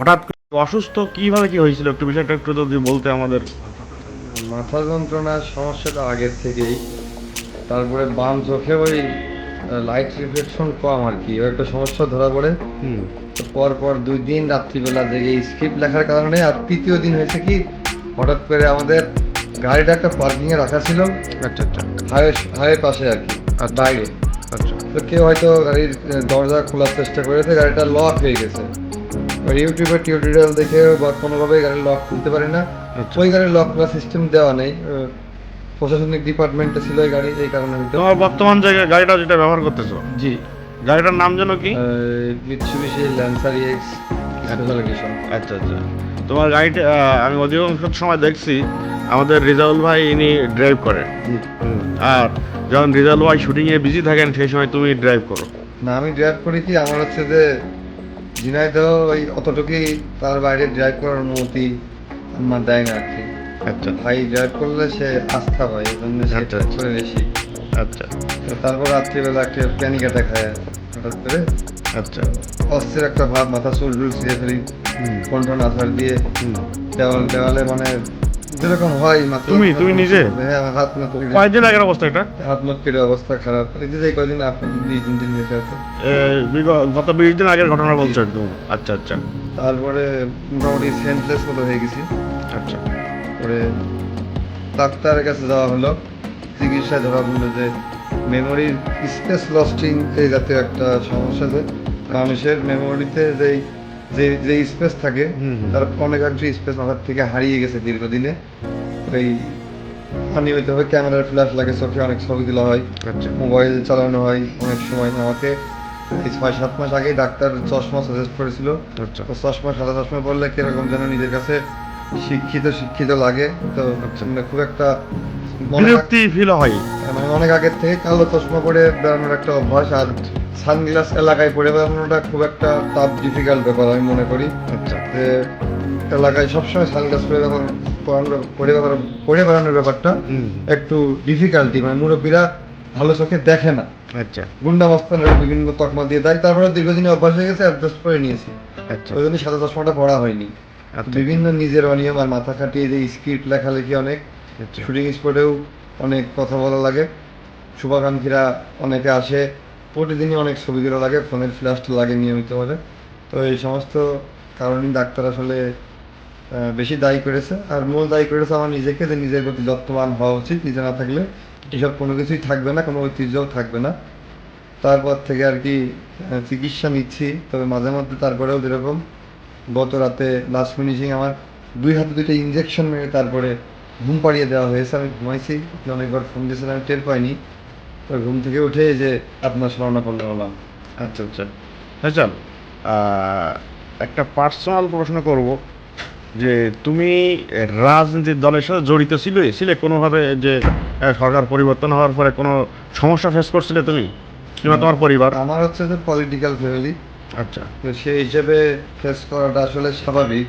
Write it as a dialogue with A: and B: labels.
A: হঠাৎ করে অসুস্থ কীভাবে কি হয়েছিল? একটু বিষয়টা একটু যদি বলতে আমাদের।
B: মাথা যন্ত্রণার সমস্যাটা আগের থেকেই। তারপরে বাম চোখে ওই লাইট রিফ্লেকশন কম আর কি। একটা সমস্যা ধরা পড়ে। পর পর দুই দিন রাত্রিবেলা জেগে স্ক্রিপ্ট লেখার কারণে আর তৃতীয় দিন হয়েছে কি হঠাৎ করে আমাদের গাড়িটা একটা পার্কিংয়ে রাখা ছিল।
A: আচ্ছা আচ্ছা।
B: হাইওয়ে হাইওয়ে পাশে আর কি আর বাইরে।
A: আচ্ছা।
B: তো কেউ হয়তো গাড়ির দরজা খোলার চেষ্টা করেছে গাড়িটা লক হয়ে গেছে। এবার ইউটিউবে টিউটোরিয়াল দেখে বা কোনোভাবে গাড়ির লক খুলতে পারে না।
A: আচ্ছা।
B: ওই গাড়ির লক খোলার সিস্টেম দেওয়া নেই। প্রশাসনিক ডিপার্টমেন্টে ছিল এই গাড়ি এই কারণে
A: তোমার বর্তমান জায়গায় গাড়িটা যেটা ব্যবহার করতেছো?
B: জি।
A: গাড়িটার নাম যেন কি?
B: মিৎসুবিশি ল্যান্সার এক্স
A: আচ্ছা আচ্ছা। তোমার গাড়িটা আমি অধিকাংশ সময় দেখছি আমাদের রিজাউল ভাই ইনি ড্রাইভ করে।
B: জি।
A: আর যখন রিজাউল ভাই শুটিংয়ে বিজি থাকেন সেই সময় তুমি ড্রাইভ করো।
B: না আমি ড্রাইভ করি কি আমার হচ্ছে যে ঝিনাইদহ ওই অতটুকুই তার বাইরে ড্রাইভ করার অনুমতি আমার দেয় না আর কি
A: আচ্ছা
B: ভাই ড্রাইভ করলে সে আস্থা পায় এই জন্য সে
A: আচ্ছা,
B: drive
A: আচ্ছা।
B: করে বেশি
A: আচ্ছা
B: তারপর রাত্রিবেলা একটা প্যানিক অ্যাটাক হয় হঠাৎ করে
A: আচ্ছা
B: অস্থির একটা ভাব মাথা চুল টুল ছিঁড়ে ফেলি। কণ্ঠ নাথার দিয়ে। দেওয়াল দেওয়ালে মানে যেরকম হয় মাথা
A: তুমি- তুমি নিজে?
B: হ্যাঁ হাত কেটে-
A: কয়দিন আগের অবস্থা এটা?
B: হাত মুখ অবস্থা খারাপ। এই যে কদিন আপনি দুই তিন দিন যেতে আছে
A: গত বিশ দিন আগের ঘটনা বলছো একদম আচ্ছা আচ্ছা।
B: তারপরে মোটামুটি সেন্সলেস মতো হয়ে গেছি।
A: আচ্ছা।
B: পরে ডাক্তারের কাছে যাওয়া হলো। চিকিৎসায় ধরা পড়ল যে মেমোরির স্পেস লস্টিং এই জাতীয় একটা সমস্যা যে মানুষের মেমোরিতে যেই যে যে স্পেস থাকে। তার অনেক অংশ স্পেস মাথার থেকে হারিয়ে গেছে দীর্ঘদিনে। ওই নিয়মিতভাবে ক্যামেরার ফ্ল্যাশ লাগে চোখে অনেক ছবি তোলা হয়
A: আচ্ছা।
B: মোবাইল চালানো হয় অনেক সময় আমাকে। এই ছয় সাত মাস আগেই ডাক্তার চশমা সাজেস্ট করেছিল।
A: আচ্ছা।
B: চশমা সাদা চশমা পড়লে কীরকম যেন নিজের কাছে শিক্ষিত শিক্ষিত লাগে। তো মানে খুব একটা
A: বিরক্তি ফিল হয়
B: মানে অনেক আগের থেকে কালো চশমা পরে বেড়ানোর একটা অভ্যাস আর সানগ্লাস এলাকায় পরে বেড়ানোটা খুব একটা টাফ ডিফিকাল্ট ব্যাপার আমি মনে করি।
A: আচ্ছা।
B: যে এলাকায় সবসময় সানগ্লাস পরে বেড়ানো পরে বেড়ানো- পরে বেড়ানোর ব্যাপারটা একটু ডিফিকাল্টি মানে মুরব্বীরা ভালো চোখে দেখে না।
A: আচ্ছা।
B: গুন্ডা মস্তানের বিভিন্ন তকমা দিয়ে দেয় তারপরে দীর্ঘদিনে অভ্যাস হয়ে গেছে অ্যাডজাস্ট করে নিয়েছি।
A: আচ্ছা।
B: ওই জন্য সাদা চশমাটা পড়া হয়নি।
A: আচ্ছা।
B: বিভিন্ন নিজের অনিয়ম আর মাথা খাটিয়ে যে স্ক্রিপ্ট লেখালেখি অনেক
A: আচ্ছা।
B: শুটিং স্পটেও অনেক কথা বলা লাগে। শুভাকাঙ্ক্ষীরা অনেকে আসে প্রতিদিনই অনেক ছবিগুলো লাগে, ফোনের ফ্ল্যাশটা লাগে নিয়মিতভাবে তো এই সমস্ত কারণেই ডাক্তার আসলে বেশি দায়ী করেছে। আর মূল দায়ী করেছে আমার নিজেকে যে নিজের প্রতি যত্নবান হওয়া উচিত, নিজে না থাকলে এসব কোনো কিছুই থাকবে না, কোনো ঐতিহ্যও থাকবে না। তারপর থেকে আর কি চিকিৎসা নিচ্ছি, তবে মাঝে মধ্যে তারপরেও যেরকম গত রাতে লাস্ট ফিনিশিং আমার দুই হাতে দুইটা ইঞ্জেকশন মেরে তারপরে ঘুম পাড়িয়ে দেওয়া হয়েছে, আমি ঘুমাইছি। অনেকবার ফোন দিয়েছিলাম, আমি টের পাইনি। তো ঘুম থেকে উঠে যে আপনার করলে হলাম
A: আচ্ছা আচ্ছা। হ্যাঁ চল। একটা পার্সোনাল প্রশ্ন করব যে তুমি রাজনীতির দলের সাথে জড়িত ছিলে ছিলে কোনোভাবে যে সরকার পরিবর্তন হওয়ার পরে কোনো সমস্যা ফেস করছিলে তুমি? কিংবা তোমার পরিবার?
B: আমার হচ্ছে যে পলিটিক্যাল ফ্যামিলি
A: আচ্ছা।
B: তো সেই হিসেবে ফেস করাটা আসলে স্বাভাবিক।